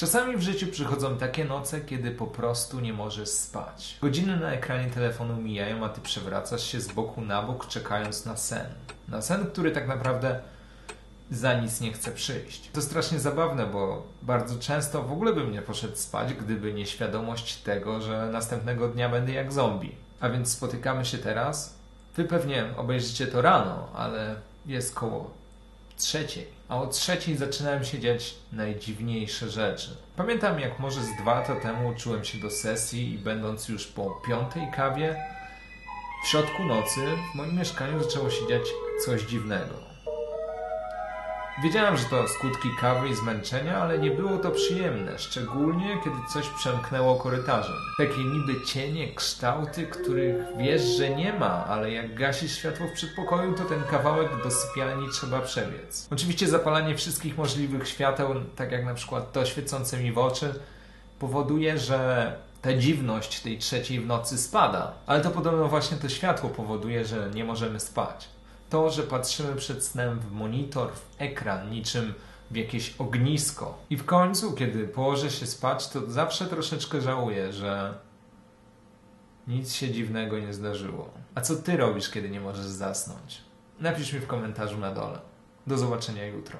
Czasami w życiu przychodzą takie noce, kiedy po prostu nie możesz spać. Godziny na ekranie telefonu mijają, a ty przewracasz się z boku na bok, czekając na sen. Na sen, który tak naprawdę za nic nie chce przyjść. To strasznie zabawne, bo bardzo często w ogóle bym nie poszedł spać, gdyby nie świadomość tego, że następnego dnia będę jak zombie. A więc spotykamy się teraz. Wy pewnie obejrzycie to rano, ale jest koło trzeciej. A o trzeciej zaczynają się dziać najdziwniejsze rzeczy. Pamiętam, jak może z dwa lata temu uczyłem się do sesji i będąc już po piątej kawie, w środku nocy w moim mieszkaniu zaczęło się dziać coś dziwnego. Wiedziałem, że to skutki kawy i zmęczenia, ale nie było to przyjemne, szczególnie kiedy coś przemknęło korytarzem. Takie niby cienie, kształty, których wiesz, że nie ma, ale jak gasisz światło w przedpokoju, to ten kawałek do sypialni trzeba przebiec. Oczywiście zapalanie wszystkich możliwych świateł, tak jak na przykład to świecące mi w oczy, powoduje, że ta dziwność tej trzeciej w nocy spada. Ale to podobno właśnie to światło powoduje, że nie możemy spać to, że patrzymy przed snem w monitor, w ekran, niczym w jakieś ognisko. I w końcu, kiedy położę się spać, to zawsze troszeczkę żałuję, że nic się dziwnego nie zdarzyło. A co ty robisz, kiedy nie możesz zasnąć? Napisz mi w komentarzu na dole. Do zobaczenia jutro.